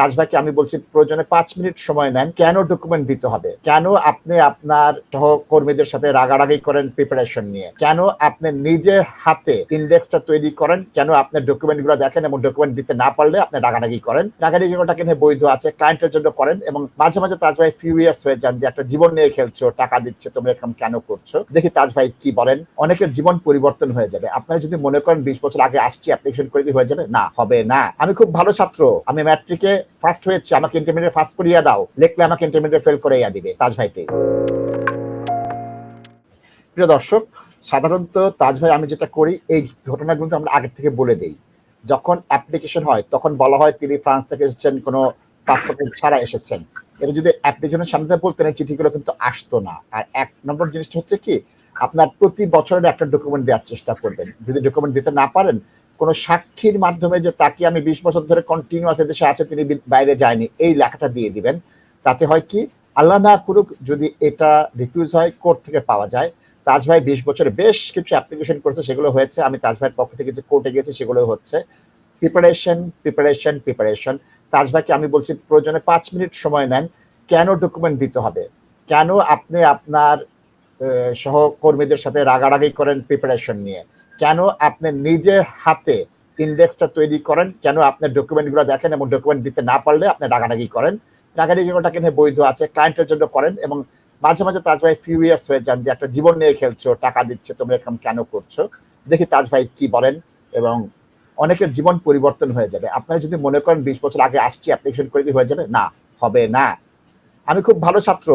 তাজ ভাইকে আমি বলছি, প্রয়োজনে পাঁচ মিনিট সময় নেন। কেন ডকুমেন্ট দিতে হবে? কেন আপনি আপনার সহকর্মীদের সাথে রাগারাগি করেন প্রিপারেশন নিয়ে? কেন আপনি নিজের হাতে ইন্ডেক্সটা তৈরি করেন? কেন আপনার ডকুমেন্টগুলো দেখেন এবং ডকুমেন্ট দিতে না পারলে আপনি রাগারাগি করেন? রাগারাগি করাটা কিন্তু বৈধ আছে ক্লায়েন্টের জন্য করেন এবং মাঝে মাঝে তাজ ভাই ফিউরিয়াস হয়ে যান যে একটা জীবন নিয়ে খেলছো, টাকা দিচ্ছে তোমরা এরকম কেন করছ? দেখি তাজ ভাই কি বলেন। অনেকের জীবন পরিবর্তন হয়ে যাবে। আপনারা যদি মনে করেন বিশ বছর আগে আসছি অ্যাপ্লিকেশন করে দিয়ে হয়ে যাবে? না, হবে না। আমি খুব ভালো ছাত্র। আমি ম্যাট্রিকে ফার্স্ট হয়েছি, আমাকে ইন্টারমিডিয়েট ফার্স্ট করিয়ে দাও। লিখলে আমাকে ইন্টারমিডিয়েট ফেল করাইয়া দিবে, তাজ ভাইকে। প্রিয় দর্শক, সাধারণত তাজ ভাই আমি যেটা করি, এই ঘটনাগুলো তো আমরা আগে থেকে বলে দেই। যখন অ্যাপ্লিকেশন হয়, তখন বলা হয় তিনি ফ্রান্স থেকে এসেছেন, কোনো পাসপোর্ট ছাড়া এসেছেন। এটা যদি অ্যাপ্লিকেশনের সামনে বলতেন, এই চিঠিগুলো কিন্তু আসতো না। আর এক নম্বর জিনিসটা হচ্ছে কি, আপনার প্রতি বছরের একটা ডকুমেন্ট দেওয়ার চেষ্টা করবেন। যদি ডকুমেন্ট দিতে না পারেন কোনো সাক্ষীর মাধ্যমে যে তাকে আমি বিশ বছর ধরে কন্টিনিউয়াস দেশে আছে, তিনি বাইরে যায়নি, এই লেখাটা দিয়ে দিবেন। তাতে হয় কি, আল্লাহ না করুক, যদি এটা রিফিউজ হয়, কোর্ট থেকে পাওয়া যায়। তাজ ভাই বিশ বছরে বেশ কিছু অ্যাপ্লিকেশন করেছে, সেগুলো হয়েছে। আমি তাজ ভাইয়ের পক্ষ থেকে যে কোর্টে গেছি সেগুলো হচ্ছে। প্রিপারেশন প্রিপারেশন প্রিপারেশন তাজ ভাইকে আমি বলছি, প্রয়োজনে পাঁচ মিনিট সময় নেন, কেন ডকুমেন্ট দিতে হবে? কেন আপনি আপনার সহকর্মীদের সাথে রাগারাগি করেন প্রিপারেশন নিয়ে? কেন আপনি নিজের হাতে ইন্ডেক্সটা তৈরি করেন? কেন আপনার ডকুমেন্টগুলো দেখেন এবং ডকুমেন্ট দিতে না পারলে আপনি রাগারাগি করেন? করাটা কিন্তু বৈধ আছে ক্লায়েন্টের জন্য করেন এবং মাঝে মাঝে তাজ ভাই ফিউরিয়াস হয়ে যান যে একটা জীবন নিয়ে খেলছো, টাকা দিচ্ছে, তোমরা এরকম কেন করছ? দেখি তাজ ভাই কি বলেন এবং অনেকের জীবন পরিবর্তন হয়ে যাবে। আপনারা যদি মনে করেন বিশ বছর আগে আসছি অ্যাপ্লিকেশন করে দিয়ে হয়ে যাবে? না, হবে না। আমি খুব ভালো ছাত্র।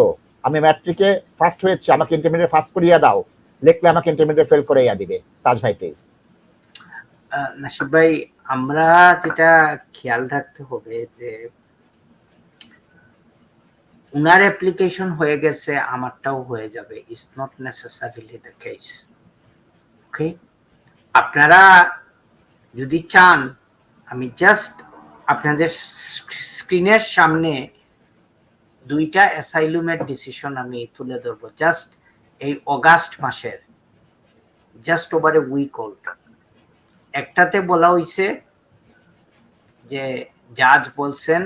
আমি ম্যাট্রিকে ফার্স্ট হয়েছি, আমাকে ইন্টারমিডিয়েট ফার্স্ট করিয়ে দাও। লিখলে আমাকে ইন্টারমিডিয়েট ফেল করাইয়া দিবে। তাজ ভাই প্লিজ নাসিব ভাই, আমরা যেটা খেয়াল রাখতে হবে যে, উনার অ্যাপ্লিকেশন হয়ে গেছে, আমারটাও হয়ে যাবে। It's not necessarily the case okay আপনারা যদি চান, আমি জাস্ট আপনাদের স্ক্রিনের সামনে দুইটা অ্যাসাইলুমের ডিসিশন আমি তুলে ধরবো। জাস্ট এই অগাস্ট মাসের just over a week old একটাতে বলা হইছে যে, জাজ বলছেন,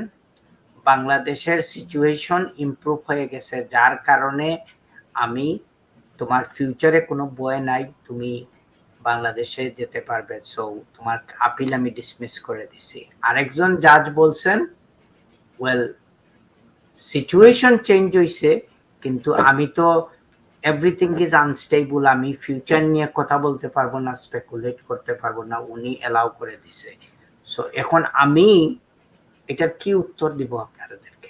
বাংলাদেশের সিচুয়েশন ইমপ্রুভ হয়ে গেছে, যার কারণে আমি তোমার ফিউচারে কোনো বয় নাই, তুমি বাংলাদেশে যেতে পারবে। সো তোমার আপিল আমি ডিসমিস করে দিছি। আরেকজন জাজ বলছেন ওয়েল সিচুয়েশন চেঞ্জ হইছে, কিন্তু আমি তো এভরিথিং ইজ আনস্টেবল আমি ফিউচার নিয়ে কথা বলতে পারব না স্পেকুলেট করতে পারব না, উনি এলাও করে দিছে। সো এখন আমি এটার কি উত্তর দিব আপনাদেরকে?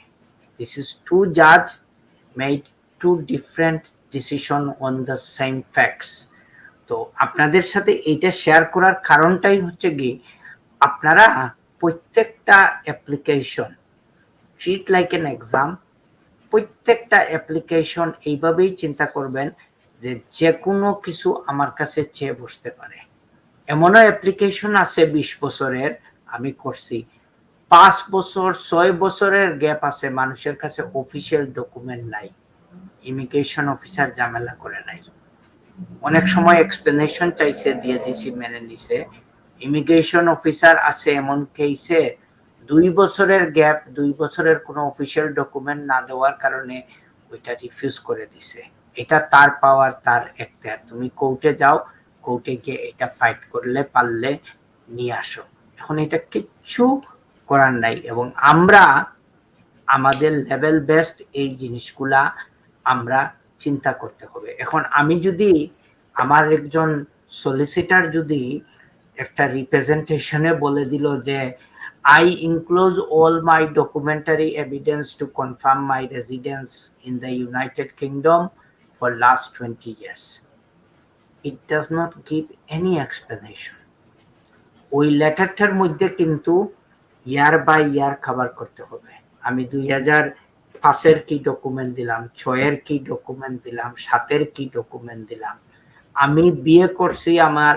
দিস ইজ টু জাজ made two different decision on the same facts তো আপনাদের সাথে এটা শেয়ার করার কারণটাই হচ্ছে কি, আপনারা প্রত্যেকটা application treat like an exam প্রত্যেকটা অ্যাপ্লিকেশন এইভাবেই চিন্তা করবেন যে যে কোনো কিছু আমার কাছে চেয়ে বসতে পারে। এমনও অ্যাপ্লিকেশন আছে বিশ বছরের, আমি করছি। পাঁচ বছর, ছয় বছরের গ্যাপ আছে, মানুষের কাছে অফিসিয়াল ডকুমেন্ট নাই। ইমিগ্রেশন অফিসার ঝামেলা করে নাই। অনেক সময় এক্সপ্লেনেশন চাইছে, দিয়ে দিছি, মেনে নিছে। ইমিগ্রেশন অফিসার আছে, এমন কেসে দুই বছরের গ্যাপ, দুই বছরের কোনো অফিসিয়াল ডকুমেন্ট না দেওয়ার কারণে ওইটা রিফিউজ করে দিছে। এটা তার পাওয়ার তার এখতিয়ার। তুমি কোর্টে যাও কোর্টে গিয়ে এটা ফাইট করলে, পারলে নিয়ে আসো। এখন এটা কিচ্ছু করার নাই এবং আমরা, আমাদের লেভেল বেস্ট এই জিনিসগুলা আমরা চিন্তা করতে হবে। এখন আমি যদি আমার একজন সলিসিটার যদি একটা রিপ্রেজেন্টেশনে বলে দিল যে I enclose all my documentary evidence to confirm my residence in the United Kingdom for last 20 years. It does not give any explanation. ওই লেটারটার মধ্যে কিন্তু ইয়ার বাই ইয়ার খাবার করতে হবে আমি দুই হাজার পাঁচের কি ডকুমেন্ট দিলাম ছয়ের কি ডকুমেন্ট দিলাম সাতের কি ডকুমেন্ট দিলাম আমি বিয়ে করছি আমার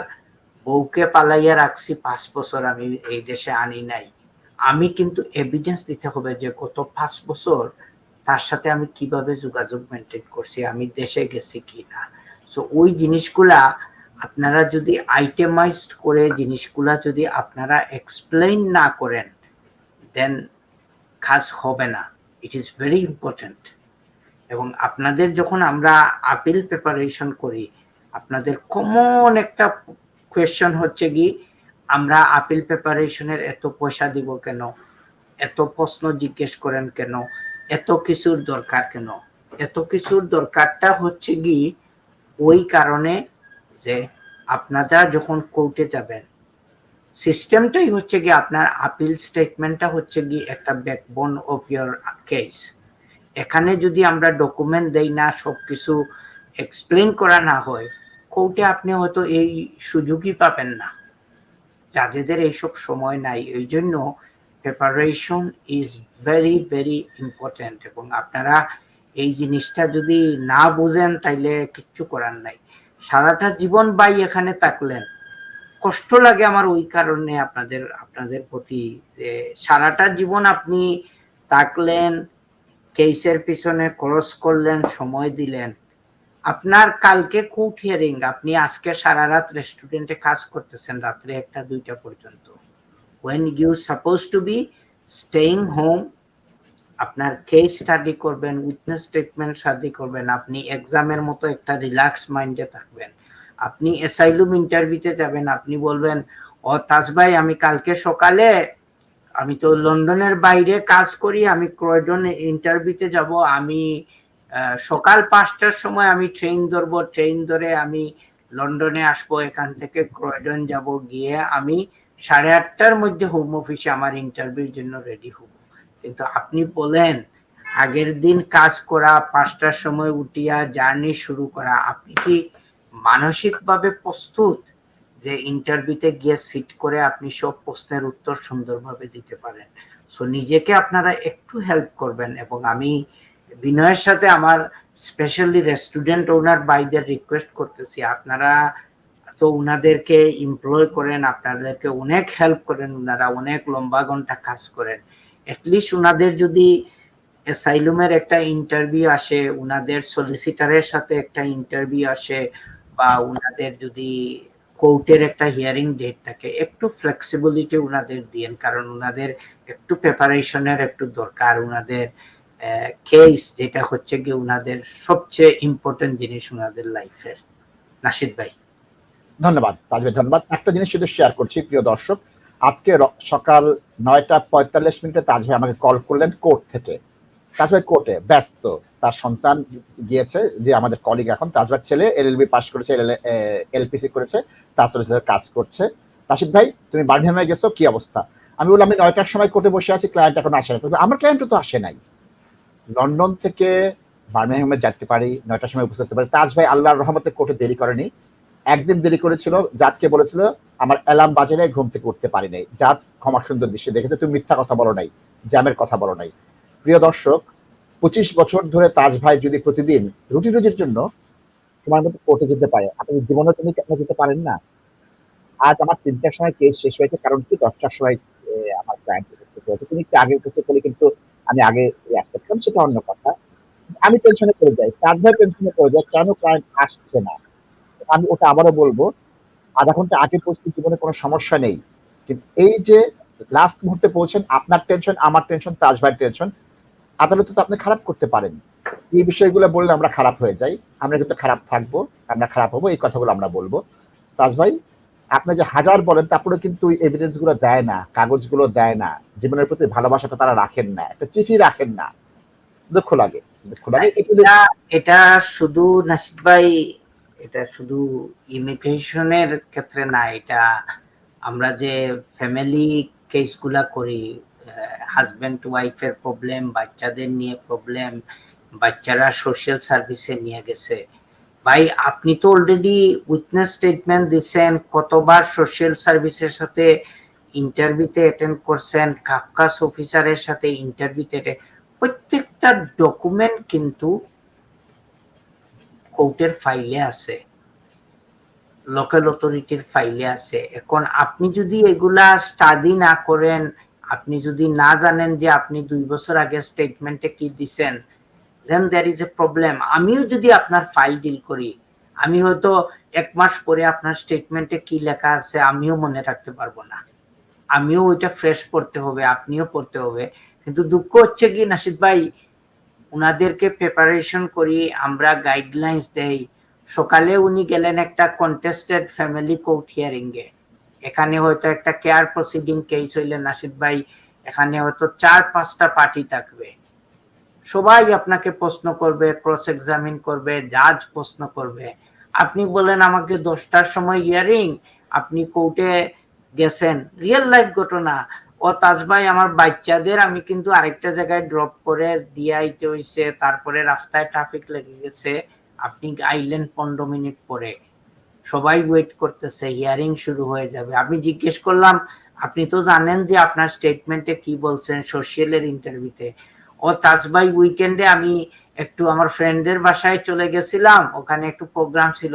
বউকে পালাইয়া রাখছি, পাঁচ বছর আমি এই দেশে আনি নাই। আমি কিন্তু এভিডেন্স দিতে হবে যে গত পাঁচ বছর তার সাথে আমি কীভাবে যোগাযোগ মেনটেন করছি আমি দেশে গেছি কি না। সো ওই জিনিসগুলা আপনারা যদি আইটেমাইজড করে, জিনিসগুলা যদি আপনারা এক্সপ্লেইন না করেন দেন কাজ হবে না। ইট ইজ ভেরি ইম্পর্টেন্ট এবং আপনাদের যখন আমরা আপিল প্রিপারেশন করি, আপনাদের কমন একটা কোয়েশ্চন হচ্ছে কি, আমরা আপিল প্রিপারেশনের এত পয়সা দিব কেন? এত প্রশ্ন জিজ্ঞেস করেন কেন? এত কিছুর দরকার কেন? এত কিছুর দরকারটা হচ্ছে কি, ওই কারণে যে আপনারা যখন কোর্টে যাবেন সিস্টেমটাই হচ্ছে কি আপনার আপিল স্টেটমেন্টটা হচ্ছে কি একটা ব্যাকবোন অফ ইয়ার কেস এখানে যদি আমরা ডকুমেন্ট দেই না সব কিছু এক্সপ্লেন করা না হয় কোর্টে আপনি হয়তো এই সুযোগই পাবেন না। যাদের এইসব সময় নাই এই জন্য preparation is very very important এবং আপনারা এই জিনিসটা যদি না বুঝেন, তাইলে কিচ্ছু করার নাই। সারাটা জীবন বাই এখানে থাকলেন। কষ্ট লাগে আমার ওই কারণে আপনাদের আপনাদের প্রতি যে সারাটা জীবন আপনি থাকলেন কেসের পিছনে ক্রস করলেন, সময় দিলেন। আপনার কালকে কোর্ট হিয়ারিং আপনি আজকে সারা রাত রেস্টুরেন্টে কাজ করতেছেন রাত্রে একটা, দুইটা পর্যন্ত। When you suppose to be staying home আপনার কেস স্টাডি করবেন উইটনেস স্টেটমেন্ট স্টাডি করবেন, আপনি এক্সামের মতো একটা রিল্যাক্স মাইন্ডে থাকবেন। আপনি এসাইলুম ইন্টারভিউতে যাবেন, আপনি বলবেন, ও তাজ ভাই, আমি কালকে সকালে, আমি তো লন্ডনের বাইরে কাজ করি, আমি ক্রয়ডন ইন্টারভিউতে যাব, আমি সকাল পাঁচটার সময় আমি ট্রেন ধরবো ট্রেন ধরে আমি লন্ডনে আসব, এখান থেকে ক্রয়ডন যাব, গিয়ে আমি সাড়ে আটটার মধ্যে হোম অফিসে আমার ইন্টারভিউর জন্য রেডি হব। কিন্তু আপনি বলেন, আগের দিন কাজ করা, পাঁচটার সময় উঠিয়া জার্নি শুরু করা, আপনি কি মানসিকভাবে প্রস্তুত যে ইন্টারভিউতে গিয়ে সিট করে আপনি সব প্রশ্নের উত্তর সুন্দরভাবে দিতে পারেন? সো নিজেকে আপনারা একটু হেল্প করবেন এবং আমি বিনয়ের সাথে আমার স্পেশালি রেস্টুরেন্ট ওনার বাইদের রিকোয়েস্ট করতেছি। আপনারা তো উনাদেরকে এমপ্লয় করেন, আপনাদেরকে অনেক হেল্প করেন, উনারা অনেক লম্বা ঘণ্টা কাজ করেন। অ্যাটলিস্ট উনাদের যদি অ্যাসাইলুমের একটা ইন্টারভিউ আসে, উনাদের সলিসিটারের সাথে একটা ইন্টারভিউ আসে, বা উনাদের যদি কোর্টের একটা হিয়ারিং ডেট থাকে, একটু ফ্লেক্সিবিলিটি উনাদের দিয়েন, কারণ উনাদের একটু প্রিপারেশনের একটু দরকার, উনাদের কেস যেটা হচ্ছে কি উনাদের সবচেয়ে ইম্পর্টেন্ট জিনিস উনাদের লাইফের নাসিদ ভাই। ধন্যবাদ তাজবে ধন্যবাদ। একটা জিনিস শুধু শেয়ার করছি, প্রিয় দর্শক, আজকে সকাল নয়টা পঁয়তাল্লিশ মিনিটে তাজ ভাই আমাকে কল করলেন কোর্ট থেকে। তাজ ভাই কোর্টে ব্যস্ত, তার সন্তান গিয়েছে, যে আমাদের কলিগ এখন। তাজ ভাইয়ের ছেলে এলএলবি পাস করেছে এলপিসি করেছে সার্ভিসের কাজ করছে। রাশিদ ভাই, তুমি বার্মিংহামে গেছো, কি অবস্থা? আমি বললাম, আমি নয়টার সময় কোর্টে বসে আছি ক্লায়েন্ট এখন আসে না। আমার ক্লায়েন্টও তো আসে নাই। লন্ডন থেকে বার্মিংহামে যেতে পারি, নয়টার সময় উপস্থিত হতে পারি। তাজ ভাই আল্লাহর রহমতে কোর্টে দেরি করেনি। একদিন দেরি করেছিল, জাজকে বলেছিল, আমার অ্যালার্ম বাজে নাই, ঘুম থেকে উঠতে পারি নাই। জাজ ক্ষমা সুন্দর দৃশ্যে দেখেছে, তুমি মিথ্যা কথা বলো নাই, জ্যামের কথা বলো নাই। প্রিয় দর্শক, পঁচিশ বছর ধরে তাজ ভাই যদি প্রতিদিন রুটি রুজির জন্য সময় মতো কোর্টে যেতে পারে, আপনি জীবনে তিনি কেন যেতে পারেন না? আজ আমার তিনটার সময় কেস শেষ হয়েছে, কারণ কি? দশটার সময় আমার ক্লায়েন্ট তুমি একটু আগে করতে বলে কিন্তু আমি আগে আসতে পারতাম সেটা অন্য কথা। আমি টেনশনে পড়ে যাই। তাজ ভাই টেনশনে পড়ে যায় কেন ক্লায়েন্ট আসছে না? আমি ওটা আবারও বলব, আধা ঘণ্টা আগে পৌঁছতে জীবনে কোনো সমস্যা নেই। কিন্তু এই যে লাস্ট মুহূর্তে পৌঁছেন, আপনার টেনশন আমার টেনশন তাজ ভাইয়ের টেনশন আদালতে তো আপনি খারাপ করতে পারেন। এই বিষয়গুলো বললে আমরা খারাপ হয়ে যাই। আমরা কিন্তু খারাপ থাকব, আমরা খারাপ হব, এই কথাগুলো আমরা বলব। তাজ ভাই আপনি যে হাজার বলেন তারপরে কিন্তু এভিডেন্সগুলো দেয় না কাগজগুলো দেয় না জীবনের প্রতি ভালোবাসাটা তারা রাখেন না একটা চিঠি রাখেন না। দুঃখ লাগে দুঃখ লাগে। এটা এটা শুধু নাসিদ ভাই এটা শুধু ইমিগ্রেশনের ক্ষেত্রে না এটা আমরা যে ফ্যামিলি কেসগুলা করি হাজব্যান্ড ওয়াইফের প্রবলেম বাচ্চাদের নিয়ে প্রবলেম বাচ্চারা সোশ্যাল সার্ভিসে নিয়ে গেছে। ভাই, আপনি তো অলরেডি উইটনেস স্টেটমেন্ট দিচ্ছেন কতবার সোশ্যাল সার্ভিসের সাথে ইন্টারভিউতে অ্যাটেন্ড করছেন কাফকাস অফিসারের সাথে ইন্টারভিউতে প্রত্যেকটা ডকুমেন্ট কিন্তু কোর্টের ফাইলে আছে লোকাল অথরিটির ফাইলে আছে। এখন আপনি যদি এগুলা স্টাডি না করেন, আপনি যদি না জানেন যে আপনি দুই বছর আগে স্টেটমেন্টে কি দিছেন then there is a problem আমিও যদি আপনার ফাইল ডিল করি, আমি হয়তো এক মাস পরে আপনার স্টেটমেন্টে কি লেখা আছে আমিও মনে রাখতে পারব না। আমিও ওইটা ফ্রেশ পড়তে হবে, আপনিও পড়তে হবে। কিন্তু দুঃখ হচ্ছে কি, নাসিদ ভাই ওনাদেরকে প্রিপারেশন করি, আমরা গাইডলাইন্স দেই। সকালে উনি গেলেন একটা কন্টেস্টেড ফ্যামিলি কোর্ট হিয়ারিং এ। এখানে হয়তো একটা কেয়ার প্রসিডিং কেস হইলে নাসিদ ভাই, এখানে হয়তো চার পাঁচটা পার্টি থাকবে। সবাই আপনাকে প্রশ্ন করবে ক্রস এক্সামিন করবে জাজ প্রশ্ন করবে। আপনি বলেন আমাকে দশটার সময় ইয়ারিং আপনি কোর্টে গেছেন। রিয়েল লাইফ ঘটনা। ও তাজ ভাই, আমার বাচ্চাদের আমি কিন্তু আরেকটা জায়গায় ড্রপ করে দিয়ে আইতে হইছে, তারপরে রাস্তায় ট্রাফিক লেগে গেছে। আপনি আইলেন পনেরো মিনিট পরে। সবাই ওয়েট করতেছে হিয়ারিং শুরু হয়ে যাবে। আমি জিজ্ঞেস করলাম, আপনি তো জানেন যে আপনার স্টেটমেন্টে কি বলছেন সোশ্যালের ইন্টারভিউতে ও তাজ ভাই উইকেন্ডে আমি একটু আমার ফ্রেন্ডের বাসায় চলে গেছিলাম। ওখানে একটু প্রোগ্রাম ছিল।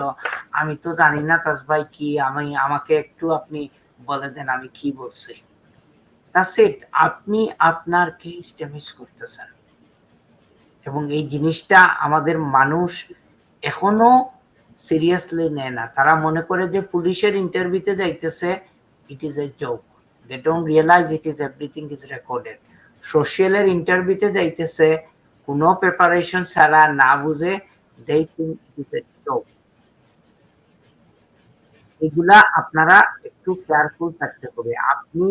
আমি তো জানি না তাজ ভাই কি, আমি, আমাকে একটু আপনি বলে দেন আমি কি বলছি। It. আপনি আপনার কেস ড্যামেজ করতেছেন। এবং এই জিনিসটা আমাদের মানুষ এখনও সিরিয়াসলি নেয় না। তারা মনে করে যে পুলিশের ইন্টারভিউতে যাইতেছে it is a joke they don't realise it is everything is recorded সোশ্যালের ইন্টারভিউতে যাইতেছে, কোনো প্রিপারেশন ছাড়া না বুঝে এগুলা আপনারা একটু কেয়ারফুল থাকতে হবে। আপনি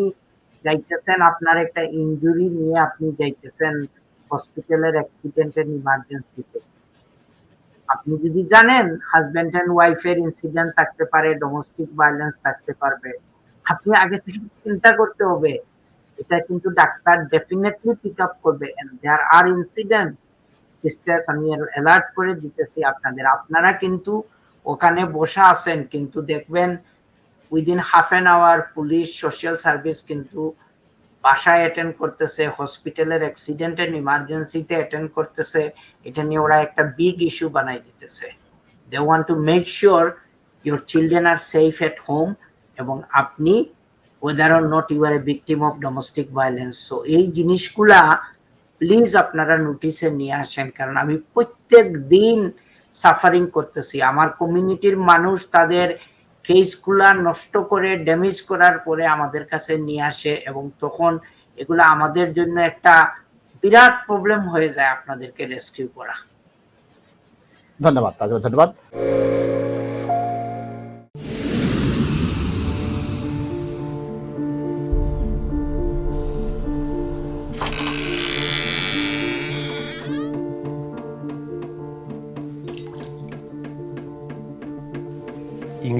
যাইতেছেন, আপনার একটা ইনজুরি নিয়ে আপনি যাইতেছেন হসপিটালের অ্যাক্সিডেন্টের ইমার্জেন্সিতে আপনি যদি জানেন হাজব্যান্ড এন্ড ওয়াইফের ইনসিডেন্ট থাকতে পারে ডোমেস্টিক ভায়োলেন্স থাকতে পারবে। আপনি আগে থেকে চিন্তা করতে হবে এটা কিন্তু ডাক্তার ডেফিনেটলি পিক আপ করবে দেয়ার আর ইনসিডেন্ট সিস্টার্স আমি অ্যালার্ট করে দিতেছি আপনাদের। আপনারা কিন্তু ওখানে বসা আছেন, কিন্তু দেখবেন within half an hour police social service কিন্তু বাসায় অ্যাটেন্ড করতেছে হসপিটালের অ্যাক্সিডেন্ট এন্ড ইমার্জেন্সিতে অ্যাটেন্ড করতেছে। এটা নিয়ে ওরা একটা বিগ ইস্যু বানাই দিতেছে। They want to make sure your children are safe at home এবং আপনি whether or not you are a victim of domestic violence so এই জিনিসগুলা প্লিজ আপনারা নোটিসে নিয়ে আসেন, কারণ আমি প্রত্যেক দিন সাফারিং করতেছি। আমার কমিউনিটির মানুষ তাদের কেসগুলা নষ্ট করে ড্যামেজ করার পরে আমাদের কাছে নিয়ে আসে এবং তখন এগুলা আমাদের জন্য একটা বিরাট প্রবলেম হয়ে যায় আপনাদেরকে রেস্কিউ করা। ধন্যবাদ ধন্যবাদ।